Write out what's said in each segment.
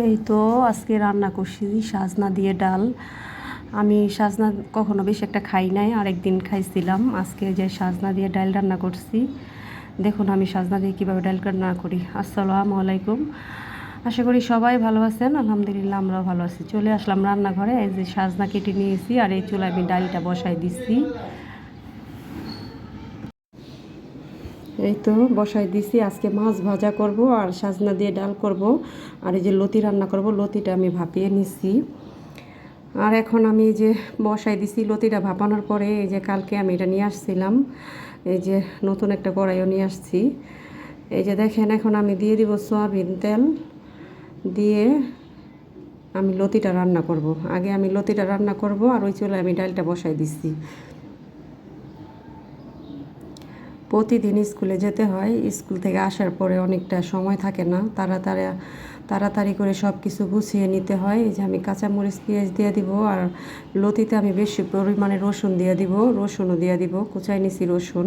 এই তো, আজকে রান্না করছি সাজনা দিয়ে ডাল। আমি সাজনা কখনো বেশি একটা খাই নাই, আরেকদিন খাইছিলাম। আজকে যে সাজনা দিয়ে ডাল রান্না করছি, দেখুন আমি সাজনা দিয়ে কীভাবে ডাল রান্না করি। আসসালামু আলাইকুম। আশা করি সবাই ভালো আছেন, আলহামদুলিল্লাহ আমরাও ভালো আছি। চলে আসলাম রান্নাঘরে, এই যে সাজনা কেটে নিয়েছি, আর এই চুলায় আমি ডালটা বসাই দিচ্ছি। এই তো বসাই দিছি, আজকে মাছ ভাজা করব আর সাজনা দিয়ে ডাল করব। আর এই যে লতি রান্না করব, লতিটা আমি ভাপিয়ে নিছি। আর এখন আমি যে বসাই দিছি, লতিটা ভাপানোর পরে এই যে কালকে আমি এটা নিয়ে আসছিলাম। এই যে নতুন একটা কড়াইও নিয়ে আসছি। এই যে দেখেন, এখন আমি দিয়ে দিব সয়াবিন তেল। দিয়ে আমি লতিটা রান্না করব। আগে আমি লতিটা রান্না করব আর ওই চুলায় আমি ডালটা বসাই দিচ্ছি প্রতিদিন স্কুলে যেতে হয়। স্কুল থেকে আসার পরে অনেকটা সময় থাকে না। তাড়াতাড়ি তাড়াতাড়ি করে সব কিছু গুছিয়ে নিতে হয়। এই যে আমি কাঁচামরিচ পেঁয়াজ দিয়ে দিব আর লতিতে আমি বেশি পরিমাণে রসুন দিয়ে দিব। রসুনও দিয়ে দিব। কুচাই নিছি রসুন।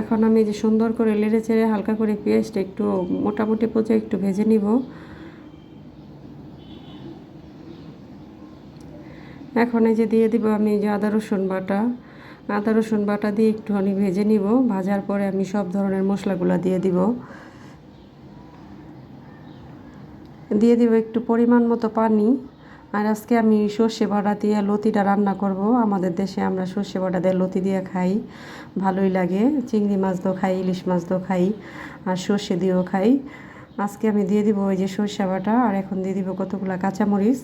এখন আমি যে সুন্দর করে লেড়ে চেড়ে হালকা করে পেঁয়াজটা একটু মোটামুটি পচে একটু ভেজে নিব। এখন এই যে দিয়ে দিব আমি এই যে আদা, রসুন বাটা। আদা, রসুন বাটা দিয়ে একটুখানি ভেজে নিব। ভাজার পরে আমি সব ধরনের মশলাগুলো দিয়ে দিব। দিয়ে দিব একটু পরিমাণ মতো পানি। আর আজকে আমি সর্ষে বাটা দিয়ে লতিটা রান্না করব। আমাদের দেশে আমরা সর্ষে বাটা দিয়ে লতি দিয়ে খাই। ভালোই লাগে। চিংড়ি মাছ দিয়েও খাই, ইলিশ মাছ দিয়েও খাই, আর সর্ষে দিয়েও খাই। আজকে আমি দিয়ে দিব ওই যে সর্ষে বাটা। আর এখন দিয়ে দিব কতগুলো কাঁচামরিচ।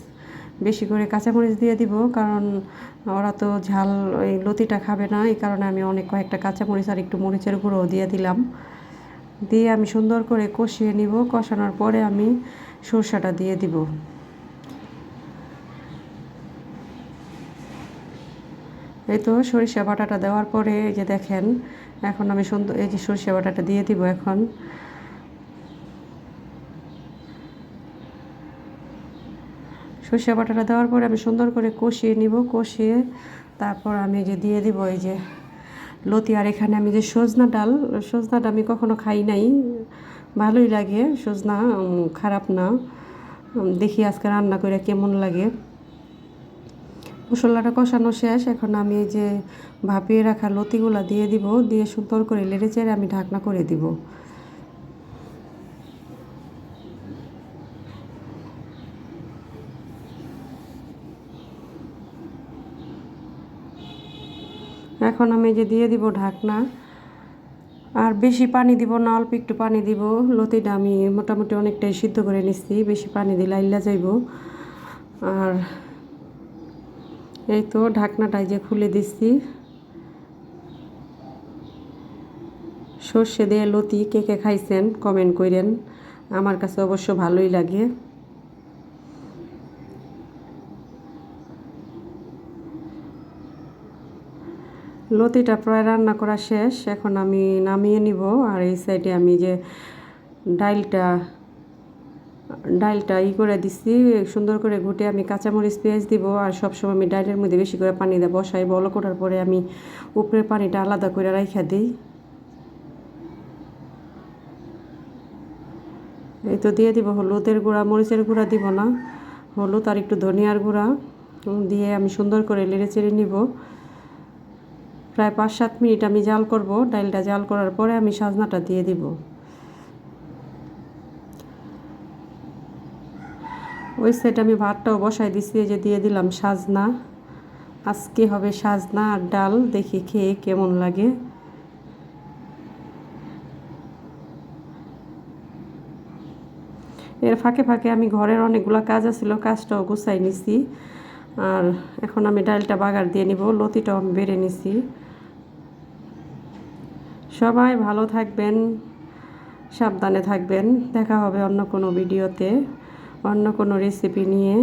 বেশি করে কাঁচামরিচ দিয়ে দিব, কারণ ওরা তো ঝাল, ওই লতিটা খাবে না, এই কারণে আমি অনেক কয়েকটা কাঁচামরিচ আর একটু মরিচের গুঁড়োও দিয়ে দিলাম। দিয়ে আমি সুন্দর করে কষিয়ে নিব, কষানোর পরে আমি সরষাটা দিয়ে দিব। এই তো সরিষা বাটাটা দেওয়ার পরে এই যে দেখেন, এখন আমি সুন্দর, এই যে সরিষা বাটাটা দিয়ে দিব এখন। সর্ষে বাটাটা দেওয়ার পরে আমি সুন্দর করে কষিয়ে নিব, কষিয়ে তারপর আমি যে দিয়ে দিব এই যে লতি, আর এখানে আমি যে সজনা ডাল, সজনাটা আমি কখনো খাই নাই। ভালোই লাগে, সজনা খারাপ না। দেখি আজকে রান্না করে কেমন লাগে। মশলাটা কষানো শেষ, এখন আমি এই যে ভাপিয়ে রাখা লতিগুলা দিয়ে দিব, দিয়ে সুন্দর করে লেড়ে চেড়ে আমি ঢাকনা করে দিব। এখন আমি যে দিয়ে দিব ঢাকনা, আর বেশি পানি দিব না, অল্প একটু পানি দিব। লতিটা আমি মোটামুটি অনেকটাই সিদ্ধ করে নিচ্ছি, বেশি পানি দিলে আইলা যাইব। আর এই তো ঢাকনাটাই যে খুলে দিচ্ছি। সর্ষে দিয়ে লতি কে কে খাইছেন কমেন্ট করেন আমার কাছে অবশ্য ভালোই লাগে। লতিটা প্রায় রান্না করা শেষ। এখন আমি নামিয়ে নিব আর এই সাইডে আমি যে ডাইলটা ডাইলটা ই করে দিচ্ছি সুন্দর করে ঘুটে আমি কাঁচামরিচ, পেঁয়াজ দিব আর সবসময় আমি ডাইলের মধ্যে বেশি করে পানি দিয়ে বসাই। বল করার পরে আমি উপরের পানিটা আলাদা করে রাইখা দিই। এই তো দিয়ে দিব হলুদের গুঁড়া, মরিচের গুঁড়া দিব না। হলুদ আর একটু ধনিয়ার গুঁড়া দিয়ে আমি সুন্দর করে লেড়ে চেড়ে নিব। প্রায় পাঁচ সাত মিনিট আমি জাল করব ডালটা জাল করার পরে আমি সাজনাটা দিয়ে দিব। ওই সাইড আমি ভাতটাও বসাই দিছি যে দিয়ে দিলাম সাজনা। আজকে হবে সাজনা আর ডাল, দেখি খেয়ে কেমন লাগে। এর ফাঁকে ফাঁকে আমি ঘরের অনেকগুলো কাজ আছিল, কাজটাও গুছাই নিছি। আর এখন আমি ডালটা বাগার দিয়ে নিব, লতিটাও আমি বেড়ে নিছি। সবাই ভালো থাকবেন সাবধানে থাকবেন। দেখা হবে অন্য কোনো ভিডিওতে অন্য কোনো রেসিপি নিয়ে।